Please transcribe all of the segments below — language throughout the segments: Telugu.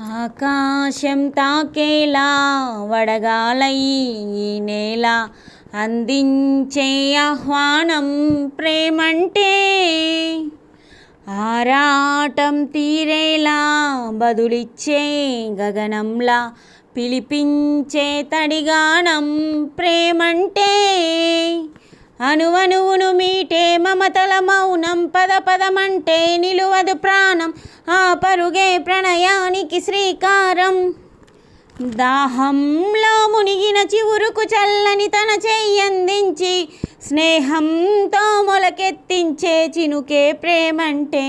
ఆకాశం తాకేలా వడగాలై ఈ నేల అందించే ఆహ్వానం ప్రేమంటే. ఆరాటం తీరేలా బదులిచ్చే గగనంలా పిలిపించే తడిగానం ప్రేమంటే. అనువనువును మీటే మమతల మౌనం పద పదమంటే నిలువదు ప్రాణం. ఆ పరుగే ప్రణయానికి శ్రీకారం. దాహంలో మునిగిన చివురుకు చల్లని తన చెయ్యందించి స్నేహంతో మొలకెత్తించే చినుకే ప్రేమంటే.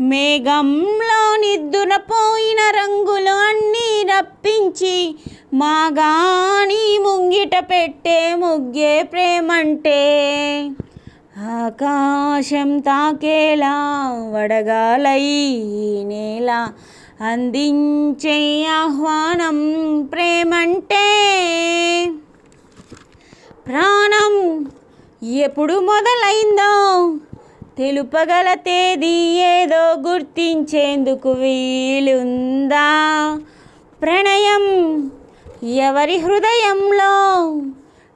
మేఘంలో నిద్దురపోయిన రంగులు అన్నీ రప్పించి మాగాని ముంగిట పెట్టే ముగ్గే ప్రేమంటే. ఆకాశం తాకేలా వడగాలై నేల అందించే ఆహ్వానం ప్రేమంటే. ప్రాణం ఎప్పుడు మొదలైందో తెలుపగల తేదీ ఏదో గుర్తించేందుకు వీలుందా? ప్రణయం ఎవరి హృదయంలో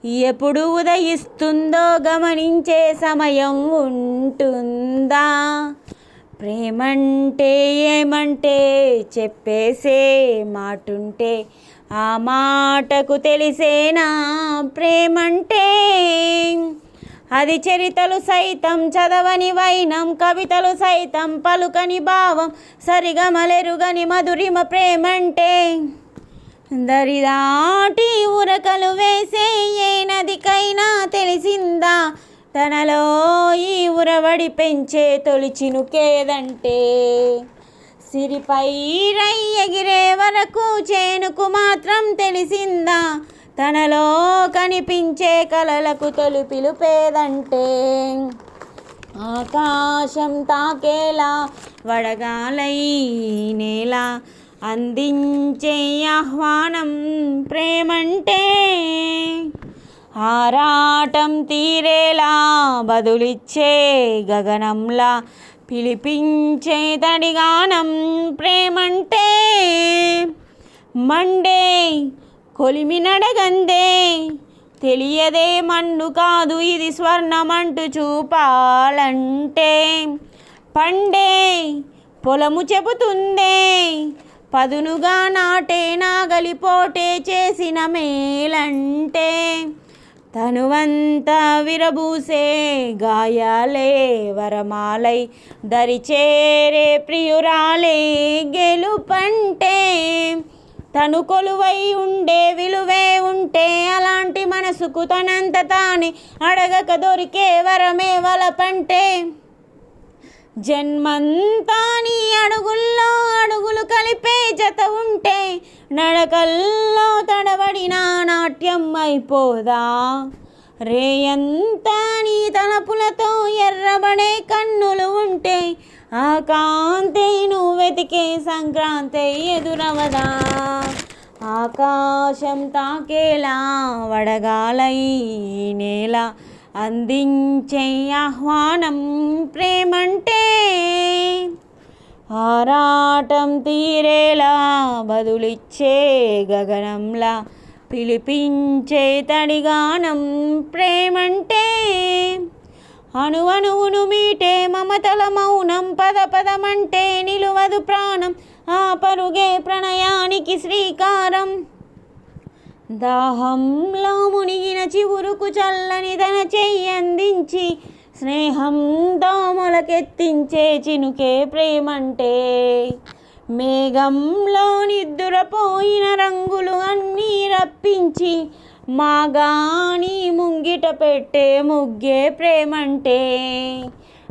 ఎప్పుడు ఉదయిస్తుందో గమనించే సమయం ఉంటుందా? ప్రేమంటే ఏమంటే చెప్పేసే మాటుంటే ఆ మాటకు తెలిసేనా ప్రేమంటే. అది చరితలు సైతం చదవని వైనం కవితలు సైతం పలుకని భావం సరిగమలెరుగని మధురిమ ప్రేమంటే. దరిదాటి ఉరకలు వేసే ఏ నదికైనా తెలిసిందా? తనలో ఈ ఉరవడి పెంచే తొలిచినుకేదంటే సిరిపై రై ఎగిరే వరకు చేనుకు మాత్రం తెలిసిందా? తనలో కనిపించే కలలకు తొలిపిలు పేదంటే? ఆకాశం తాకేలా వడగాలై నేల అందించే ఆహ్వానం ప్రేమంటే ఆరాటం తీరేలా బదులిచ్చే గగనంలా పిలిపించే తడిగానం ప్రేమంటే మండే కొలిమి నడగందే తెలియదే మన్ను కాదు ఇది స్వర్ణమంటూ చూపాలంటే పండే పొలము చెబుతుందే పదునుగా నాటే నాగలిపోటే చేసిన మేలంటే తనువంతా విరబూసే గాయాలే వరమాలై దరిచేరే ప్రియురాలే గెలుపంటే తను కొలువై ఉండే విలువే ఉంటే అలాంటి మనసుకు తనంత తానే అడగక దొరికే వరమే వలపంటే జన్మంతా నీ అడుగుల్లో నడకల్లో తడబడిన నాట్యం అయిపోదా? రేయంతా నీ తలపులతో ఎర్రబడే కన్నులు ఉంటే ఆ కాంతే నువ్వు వెతికే సంక్రాంతి ఎదురవదా? ఆకాశం తాకేలా వడగాలై నేల అందించే ఆహ్వానం ప్రేమంటే ఆరాటం తీరేలా బదులిచ్చే గగనంలా పిలిపించే తడిగానం ప్రేమంటే అణువణువును మీటే మమతల మౌనం పద పదమంటే నిలువదు ప్రాణం ఆ పరుగే ప్రణయానికి శ్రీకారం. దాహంలో మునిగిన చివురుకు చల్లని తన చెయ్యందించి స్నేహంతో మొలకెత్తించే చినుకే ప్రేమంటే. మేఘంలో నిద్దురపోయిన రంగులు అన్నీ రప్పించి మాగాని ముంగిట పెట్టే ముగ్గే ప్రేమంటే.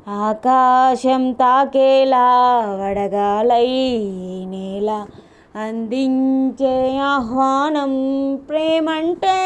ఆకాశం తాకేలా వడగాలై నేల అందించే ఆహ్వానం ప్రేమంటే.